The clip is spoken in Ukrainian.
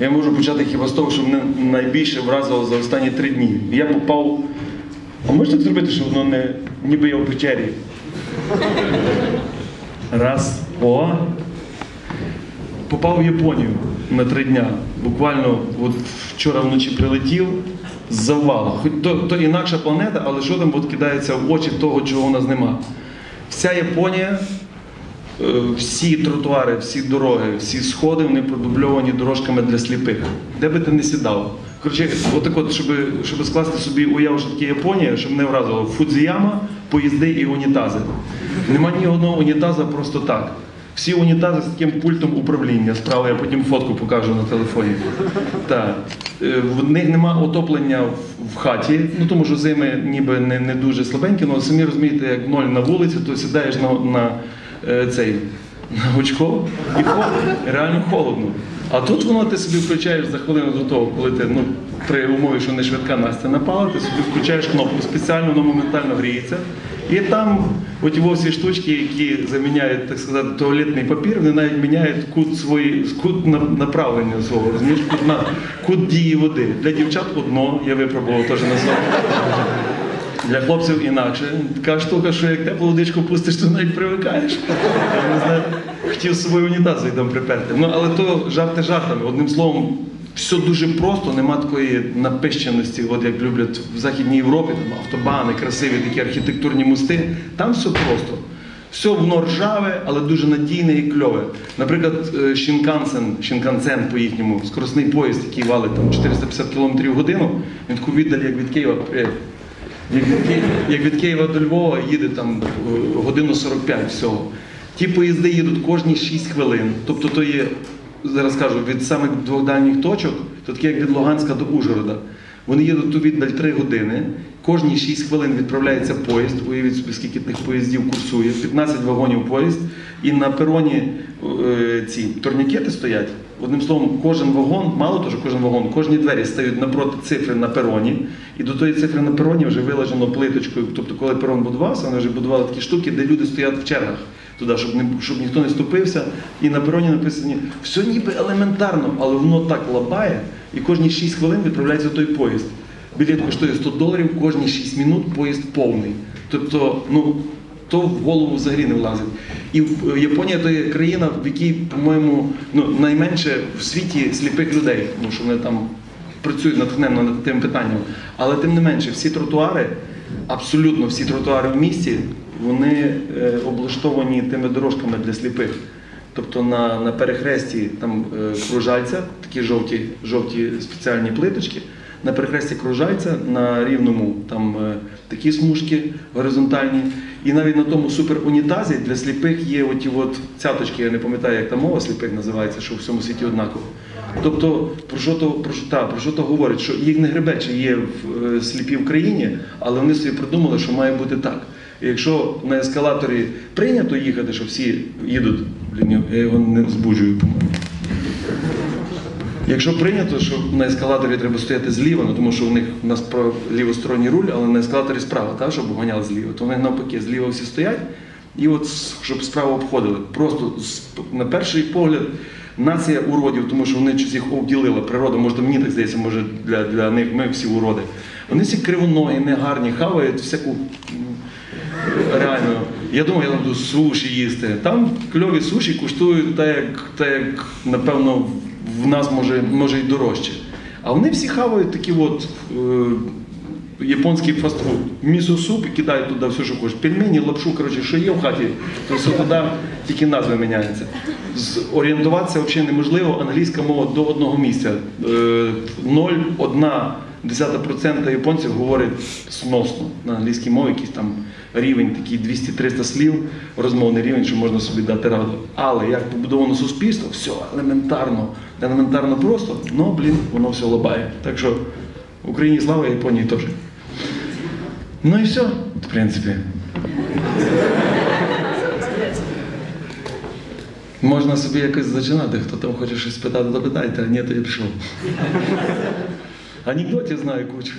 Я можу почати хіба з того, що мене найбільше вразило за останні три дні. Я попав. А можеш так зробити, щоб воно не ніби я в печері? Раз. О. Попав в Японію на три дня. Буквально от вчора вночі прилетів з завала. Хоч то, то інакша планета, але що там от кидається в очі того, чого у нас нема. Вся Японія, всі тротуари, всі дороги, всі сходи вони продубльовані дорожками для сліпих. Де би ти не сідав. Коротше, отак от, щоб, щоб скласти собі уяву, таке Японія, щоб не вразило Фудзіяма, поїзди і унітази. Нема ні одного унітаза просто так. Всі унітази з таким пультом управління. Справа я потім фотку покажу на телефоні. Так. Е, В них нема отоплення в- хаті, ну тому що зими ніби не, не дуже слабенькі, але самі розумієте, як ноль на вулиці, то сідаєш на, на е, цей на гучко і холодно, реально холодно. А тут воно ти собі включаєш за хвилину до того, коли ти ну, при умові, що не швидка Настя напала, ти собі включаєш кнопку спеціально, воно моментально гріється. І там от його всі штучки, які заміняють, так сказати, туалетний папір, вони навіть міняють кут свої, кут направлення свого, розумієш, кут, на, кут дії води. Для дівчат одно, я випробував теж на собі. Для хлопців інакше. Така штука, що як теплу водичку пустиш, то навіть привикаєш. Я не знаю, хотів з собою унітаз там приперти. Ну, але то жарти жартами. Одним словом, все дуже просто, нема такої напищеності, от як люблять в Західній Європі, там автобани, красиві такі архітектурні мости. Там все просто. Все воно ржаве, але дуже надійне і кльове. Наприклад, е, Шінкансен, Шінкансен по-їхньому, скоростний поїзд, який валить там 450 км в годину, він таку віддаль, як від Києва. Як від, Ки- як від Києва до Львова їде там е, годину 45 всього. Ті поїзди їдуть кожні 6 хвилин. Тобто то є, зараз кажу, від самих двох дальніх точок, то таке як від Луганська до Ужгорода. Вони їдуть ту віддаль 3 години, кожні 6 хвилин відправляється поїзд, уявіть собі, скільки тих поїздів курсує, 15 вагонів поїзд, і на пероні е, ці турнікети стоять. Одним словом, кожен вагон, мало того, що кожен вагон, кожні двері стають напроти цифри на пероні, і до тої цифри на пероні вже вилежено плиточкою. Тобто, коли перон будувався, вони вже будували такі штуки, де люди стоять в чергах туди, щоб не щоб ніхто не ступився. І на пероні написані все ніби елементарно, але воно так лабає, і кожні 6 хвилин відправляється той поїзд. Білет коштує 100 доларів, кожні 6 минут поїзд повний. Тобто, ну то в голову взагалі не влазить. І е, Японія то є країна, в якій, по-моєму, ну, найменше в світі сліпих людей, тому що вони там працюють натхненно над тим питанням. Але тим не менше, всі тротуари, абсолютно всі тротуари в місті, вони е, облаштовані тими дорожками для сліпих. Тобто на, на перехресті там е, кружальця, такі жовті, жовті спеціальні плиточки. На перехресті кружальця, на рівному там е, такі смужки горизонтальні. І навіть на тому суперунітазі для сліпих є оті от цяточки, я не пам'ятаю, як та мова сліпих називається, що в всьому світі однаково. Тобто, про що то, про що, та, про що то говорить? Що їх не гребе, чи є в е, сліпі в країні, але вони собі придумали, що має бути так. І якщо на ескалаторі прийнято їхати, що всі їдуть, я його не збуджую. Якщо прийнято, що на ескалаторі треба стояти зліва, ну тому що у них у нас лівосторонній руль, але на ескалаторі справа, так, щоб ганяли зліва, то вони навпаки зліва всі стоять, і от щоб справа обходили. Просто на перший погляд нація уродів, тому що вони їх обділила. Природа, може, мені так здається, може для, для них ми всі уроди. Вони всі кривоногі, негарні, хавають всяку реально. Я думаю, я там буду суші їсти. Там кльові суші коштують так, як, так, як напевно, в нас може може і дорожче. А вони всі хавають такі от е, японський фастфуд, Місосуп і кидають туди все, що хочеш. Пельмені, лапшу, коротше, що є в хаті, то все туди тільки назви міняються. Орієнтуватися взагалі неможливо, англійська мова до одного місця. Е, ноль, одна. 10% японців говорить сносно на англійській мові, якийсь там рівень, такий 200-300 слів, розмовний рівень, що можна собі дати раду. Але як побудовано суспільство, все елементарно, елементарно просто, ну блін, воно все лобає. Так що Україні слава Японії теж. Ну і все, в принципі. Можна собі якось зачинати, хто там хоче щось питати, то а ні, то я пішов. Анекдотів знаю кучу.